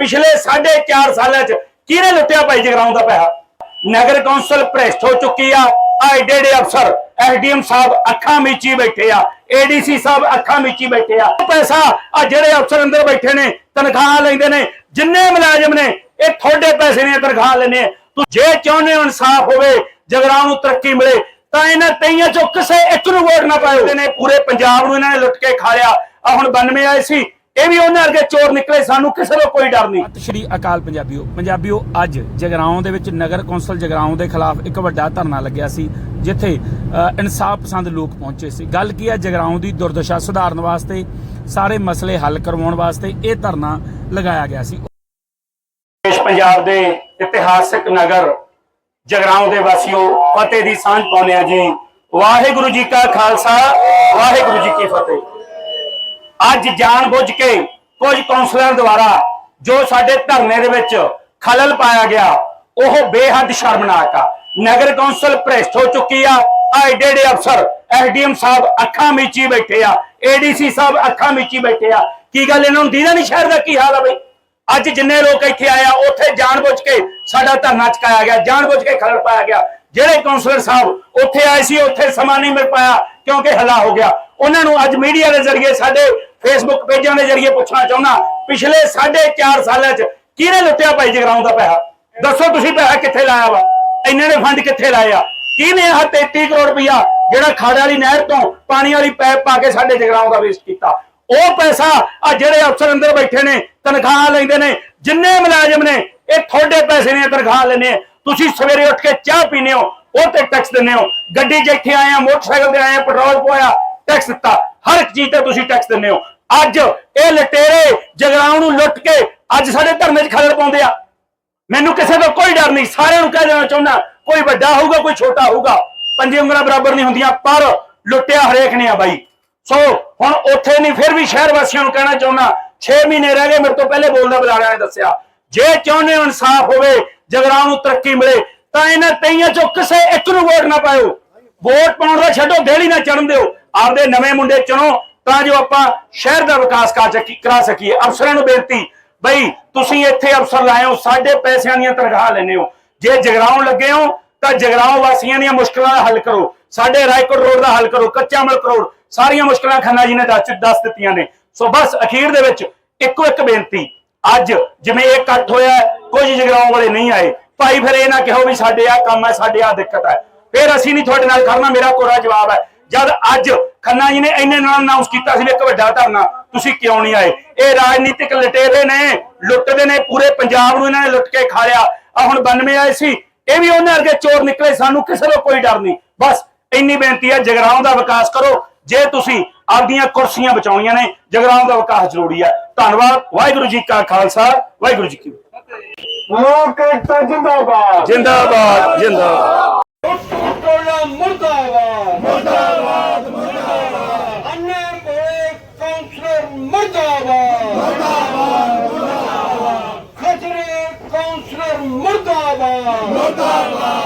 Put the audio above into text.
ਪਿਛਲੇ 4.5 ਸਾਲਾਂ 'ਚ ਕਿਹਨੇ ਲੁੱਟਿਆ ਭਾਈ ਜਗਰਾਉਂ ਦਾ ਪੈਸਾ? ਨਗਰ ਕੌਂਸਲ ਭ੍ਰਿਸ਼ਟ ਹੋ ਚੁੱਕੀ ਆ। ਆ ਏਡੇ ਅਫਸਰ ਐਸਡੀਐਮ ਸਾਹਿਬ ਅੱਖਾਂ ਮੀਚੀ ਬੈਠੇ ਆ। ਏਡੀਸੀ ਸਾਹਿਬ ਅੱਖਾਂ ਮੀਚੀ ਬੈਠੇ ਆ। ਪੈਸਾ ਆ ਜਿਹੜੇ ਅਫਸਰ ਅੰਦਰ ਬੈਠੇ ਨੇ, ਤਨਖਾਹ ਲੈਂਦੇ ਨੇ, ਜਿੰਨੇ ਮੁਲਾਜ਼ਮ ਨੇ, ਇਹ ਤੁਹਾਡੇ ਪੈਸੇ ਨੇ ਤਨਖਾਹ ਲੈਣੇ ਤੂੰ ਜੇ ਚਾਹੁੰਦੇ ਹੋ ਇਨਸਾਫ ਹੋਵੇ, ਜਗਰਾਉਂ ਨੂੰ ਤਰੱਕੀ ਮਿਲੇ, ਤਾਂ ਇਹਨਾਂ ਤਈਆਂ ਚੋਂ ਕਿਸੇ ਇੱਕ ਨੂੰ ਵੋਟ ਨਾ ਪਾਇਓ। ਨੇ ਪੂਰੇ ਪੰਜਾਬ ਨੂੰ ਇਹਨਾਂ ਨੇ ਲੁੱਟ ਕੇ ਖਾ ਲਿਆ। ਆ ਹੁਣ 92 ਆਏ ਸੀ। ਇਹ ਵੀ ਉਹਨਾਂ ਵਰਗੇ ਚੋਰ ਨਿਕਲੇ ਸਾਨੂੰ ਕਿਸੇ ਦਾ ਕੋਈ ਡਰ ਨਹੀਂ। ਸ਼੍ਰੀ ਅਕਾਲ ਪੰਜਾਬੀਓ। ਪੰਜਾਬੀਓ ਅੱਜ ਜਗਰਾਉਂ ਦੇ ਵਿੱਚ ਨਗਰ ਕੌਂਸਲ ਜਗਰਾਉਂ ਦੇ ਖਿਲਾਫ ਇੱਕ ਵੱਡਾ ਧਰਨਾ ਲੱਗਿਆ ਸੀ ਜਿੱਥੇ ਇਨਸਾਫ ਪਸੰਦ ਲੋਕ ਪਹੁੰਚੇ ਸੀ। ਗੱਲ ਕੀ ਹੈ ਜਗਰਾਉਂ ਦੀ ਦੁਰਦਸ਼ਾ ਸੁਧਾਰਨ ਵਾਸਤੇ ਸਾਰੇ ਮਸਲੇ ਹੱਲ ਕਰਵਾਉਣ ਵਾਸਤੇ ਇਹ ਧਰਨਾ ਲਗਾਇਆ ਗਿਆ ਸੀ। ਦੇਸ਼ ਪੰਜਾਬ ਦੇ ਇਤਿਹਾਸਕ ਨਗਰ ਜਗਰਾਉਂ ਦੇ ਵਾਸੀਓ ਫਤਿਹ ਦੀ ਸਾਂਝ ਪਾਉਂਦੇ ਆ ਜੀ। ਵਾਹਿਗੁਰੂ ਜੀ ਕਾ ਖਾਲਸਾ ਵਾਹਿਗੁਰੂ ਜੀ ਕੀ ਫਤਿਹ। ਅੱਜ ਜਾਣ ਬੁੱਝ ਕੇ ਕੁਝ ਕੌਂਸਲਰਾਂ ਦੁਆਰਾ ਜੋ ਸਾਡੇ ਧਰਨੇ ਦੇ ਵਿੱਚ ਖਲਲ ਪਾਇਆ ਗਿਆ, ਉਹ ਬੇਹੱਦ ਸ਼ਰਮਨਾਕ ਆ। ਨਗਰ ਕੌਂਸਲ ਭ੍ਰਿਸ਼ਟ ਹੋ ਚੁੱਕੀ ਆ। ਆ ਏਡੇ ਅਫਸਰ, ਐਸਡੀਐਮ ਸਾਹਿਬ ਅੱਖਾਂ ਮੀਚੀ ਬੈਠੇ ਆ, ਏਡੀਸੀ ਸਾਹਿਬ ਅੱਖਾਂ ਮੀਚੀ ਬੈਠੇ ਆ। ਕੀ ਗੱਲ ਇਹਨਾਂ ਨੂੰ ਦੀਦਾ ਨਹੀਂ ਸ਼ਹਿਰ ਦਾ ਕੀ ਹਾਲ ਆ ਬਈ? ਅੱਜ ਜਿੰਨੇ ਲੋਕ ਇੱਥੇ ਆਏ ਆ, ਉੱਥੇ ਜਾਣਬੁੱਝ ਕੇ ਸਾਡਾ ਧਰਨਾ ਚੁਕਾਇਆ ਗਿਆ ਜਾਣਬੁੱਝ ਕੇ ਖਲਲ ਪਾਇਆ ਗਿਆ। ਜਿਹੜੇ ਕਾਉਂਸਲਰ ਸਾਹਿਬ ਉੱਥੇ ਆਏ ਸੀ, ਉੱਥੇ ਸਮਾਂ ਨਹੀਂ ਮਿਲ ਪਾਇਆ, ਕਿਉਂਕਿ ਹਲਾ ਹੋ ਗਿਆ। ਉਹਨਾਂ ਨੂੰ ਅੱਜ ਮੀਡੀਆ ਦੇ ਜ਼ਰੀਏ ਸਾਡੇ ਫੇਸਬੁੱਕ ਪੇਜਾਂ ਦੇ ਜ਼ਰੀਏ ਪੁੱਛਣਾ ਚਾਹੁੰਦਾ, ਪਿਛਲੇ 4.5 ਸਾਲਾਂ 'ਚ ਕਿਹਨੇ ਲੁੱਟਿਆ ਭਾਈ ਜਗਰਾਉਂ ਦਾ ਪੈਸਾ? ਦੱਸੋ ਤੁਸੀਂ ਪੈਸਾ ਕਿੱਥੇ ਲਾਇਆ ਵਾ? ਇੰਨੇ ਨੇ ਫੰਡ ਕਿੱਥੇ ਲਾਏ ਆ? ਕਿਹਨੇ ਆਹ 33 ਕਰੋੜ ਰੁਪਇਆ ਜਿਹੜਾ ਖਾੜ ਵਾਲੀ ਨਹਿਰ ਤੋਂ ਪਾਣੀ ਵਾਲੀ ਪੈਪ ਪਾ ਕੇ ਸਾਡੇ ਜਗਰਾਉਂ ਦਾ ਵੇਸਟ ਕੀਤਾ? ਉਹ ਪੈਸਾ ਆ ਜਿਹੜੇ ਅਫਸਰ ਅੰਦਰ ਬੈਠੇ ਨੇ, ਤਨਖਾਹ ਲੈਂਦੇ ਨੇ, ਜਿੰਨੇ ਮੁਲਾਜ਼ਮ ਨੇ, ਇਹ ਤੁਹਾਡੇ ਪੈਸੇ ਨੇ ਤਨਖਾਹ ਲੈਣੇ ਤੁਸੀਂ ਸਵੇਰੇ ਉੱਠ ਕੇ ਚਾਹ ਪੀਨੇ ਹੋ, ਉਹ ਤੇ ਟੈਕਸ ਦਿੰਦੇ ਹੋ। ਗੱਡੀ 'ਚ ਇੱਥੇ ਆਏ ਆ, ਮੋਟਰਸਾਈਕਲ ਤੇ ਆਏ ਆ, ਪੈਟਰੋਲ ਪਵਾਇਆ ਟੈਕਸ ਦਿੱਤਾ। ਹਰ ਇੱਕ ਚੀਜ਼ ਤੇ ਤੁਸੀਂ ਟੈਕਸ ਦਿੰਦੇ ਹੋ। ਅੱਜ ਇਹ ਲਟੇਰੇ ਜਗਰਾਉਂ ਨੂੰ ਲੁੱਟ ਕੇ ਅੱਜ ਸਾਡੇ ਧਰਨੇ 'ਚ ਖਲਲ ਪਾਉਂਦੇ ਆ। ਮੈਨੂੰ ਕਿਸੇ ਤੋਂ ਕੋਈ ਡਰ ਨਹੀਂ। ਸਾਰਿਆਂ ਨੂੰ ਕਹਿ ਦੇਣਾ ਚਾਹੁੰਦਾ, ਕੋਈ ਵੱਡਾ ਹੋਊਗਾ, ਕੋਈ ਛੋਟਾ ਹੋਊਗਾ। ਪੰਜੇ ਉਂਗਲਾਂ ਬਰਾਬਰ ਨਹੀਂ ਹੁੰਦੀਆਂ, ਪਰ ਲੁੱਟਿਆ ਹਰੇਕ ਨੇ ਆ ਬਾਈ। ਸੋ ਹੁਣ ਉੱਥੇ ਨਹੀਂ, ਫਿਰ ਵੀ ਸ਼ਹਿਰ ਵਾਸੀਆਂ ਨੂੰ ਕਹਿਣਾ ਚਾਹੁੰਦਾ 6 ਮਹੀਨੇ ਰਹਿ ਗਏ, ਮੇਰੇ ਤੋਂ ਪਹਿਲੇ ਬੋਲਦਾ ਬੁਲਾੜਿਆਂ ਨੇ ਦੱਸਿਆ। ਜੇ ਚਾਹੁੰਦੇ ਹੋ ਇਨਸਾਫ ਹੋਵੇ, ਜਗਰਾਉਂ ਨੂੰ ਤਰੱਕੀ ਮਿਲੇ, ਤਾਂ ਇਹਨਾਂ ਤਈਆਂ ਚੋਂ ਕਿਸੇ ਇੱਕ ਨੂੰ ਵੋਟ ਨਾ ਪਾਇਓ। ਵੋਟ ਪਾਉਣ ਦਾ ਛੱਡੋ, ਦੇਲੀ ਨਾ ਚੜਨ ਦਿਓ। ਆਪਦੇ ਨਵੇਂ ਮੁੰਡੇ ਚੁਣੋ ਤਾਂ ਜੋ ਆਪਾਂ ਸ਼ਹਿਰ ਦਾ ਵਿਕਾਸ ਕਰ ਸਕੀ ਕਰਾ ਸਕੀਏ। ਅਫਸਰਾਂ ਨੂੰ ਬੇਨਤੀ ਬਈ ਤੁਸੀਂ ਇੱਥੇ ਅਫਸਰ ਲਾਏ ਹੋ ਸਾਡੇ ਪੈਸਿਆਂ ਦੀਆਂ ਤਨਖਾਹ ਲੈਂਦੇ ਹੋ। ਜੇ ਜਗਰਾਉਂ ਲੱਗੇ ਹੋ ਤਾਂ ਜਗਰਾਉਂ ਵਾਸੀਆਂ ਦੀਆਂ ਮੁਸ਼ਕਲਾਂ ਦਾ ਹੱਲ ਕਰੋ। ਸਾਡੇ ਰਾਏਕੋਟ ਰੋਡ ਦਾ ਹੱਲ ਕਰੋ ਕੱਚਾ ਮਲਕ ਕਰੋੜ ਸਾਰੀਆਂ ਮੁਸ਼ਕਲਾਂ ਖੰਨਾ ਜੀ ਨੇ ਦੱਸ ਦੱਸ ਦਿੱਤੀਆਂ ਨੇ। ਸੋ ਬਸ ਅਖੀਰ ਦੇ ਵਿੱਚ ਇੱਕੋ ਇੱਕ ਬੇਨਤੀ ਅੱਜ ਜਿਵੇਂ ਇਹ ਇਕੱਠ ਹੋਇਆ ਹੈ, ਕੁਝ ਜਗਰਾਉਂ ਵਾਲੇ ਨਹੀਂ ਆਏ। ਭਾਈ ਫਿਰ ਇਹ ਨਾ ਕਹੋ ਵੀ ਸਾਡੇ ਆ ਕੰਮ ਹੈ ਸਾਡੇ ਆ ਦਿੱਕਤ ਹੈ। ਫਿਰ ਅਸੀਂ ਨਹੀਂ ਤੁਹਾਡੇ ਨਾਲ ਕਰਨਾ ਮੇਰਾ ਕੋਰਾ ਜਵਾਬ ਹੈ। ਜਦ ਅੱਜ ਖੰਨਾ ਜੀ ਨੇ ਇੰਨੇ ਨਾਲ ਅਨਾਉਂਸ ਕੀਤਾ ਸੀ ਇੱਕ ਵੱਡਾ ਧਰਨਾ ਤੁਸੀਂ ਕਿਉਂ ਨਹੀਂ ਆਏ? ਇਹ ਰਾਜਨੀਤਿਕ ਲਟੇਰੇ ਨੇ ਲੁੱਟਦੇ ਨੇ ਪੂਰੇ ਪੰਜਾਬ ਨੂੰ ਇਹਨਾਂ ਨੇ ਲੁੱਟ ਕੇ ਖਾ ਲਿਆ ਆ ਹੁਣ 92 ਆਏ ਸੀ ਇਹ ਵੀ ਉਹਨਾਂ ਵਰਗੇ ਚੋਰ ਨਿਕਲੇ ਸਾਨੂੰ ਕਿਸੇ ਦਾ ਕੋਈ ਡਰ ਨਹੀਂ। ਬਸ ਇੰਨੀ ਬੇਨਤੀ ਹੈ ਜਗਰਾਉਂ ਦਾ ਵਿਕਾਸ ਕਰੋ। ਜੇ ਤੁਸੀਂ ਆਪਦੀਆਂ ਕੁਰਸੀਆਂ ਬਚਾਉਣੀਆਂ ਨੇ ਜਗਰਾਉਂ ਦਾ ਵਿਕਾਸ ਜ਼ਰੂਰੀ ਹੈ। ਧੰਨਵਾਦ ਵਾਹਿਗੁਰੂ ਜੀ ਕਾ ਖਾਲਸਾ ਵਾਹਿਗੁਰੂ ਜੀ ਕੀ ਫਤਿਹ। ਲੋਕ ਜਿੰਦਾਬਾਦ। ਜਿੰਦਾਬਾਦ ਜਿੰਦਾਬਾਦ ਟੋਲਾ ਮੁਰਦਾਬਾਦ ਮੁਰਦਾਬਾਦ ਮੁਰਦਾਬਾਦ ਅੰਨੇ ਕੋਲੇ ਕੌਂਸਲਰ ਮੁਰਦਾਬਾਦ ਮੁਰਦਾਬਾਦ ਮੁਰਦਾਬਾਦ। ਖਜਰੇ ਕੌਂਸਲਰ ਮੁਰਦਾਬਾਦ ਮੁਰਦਾਬਾਦ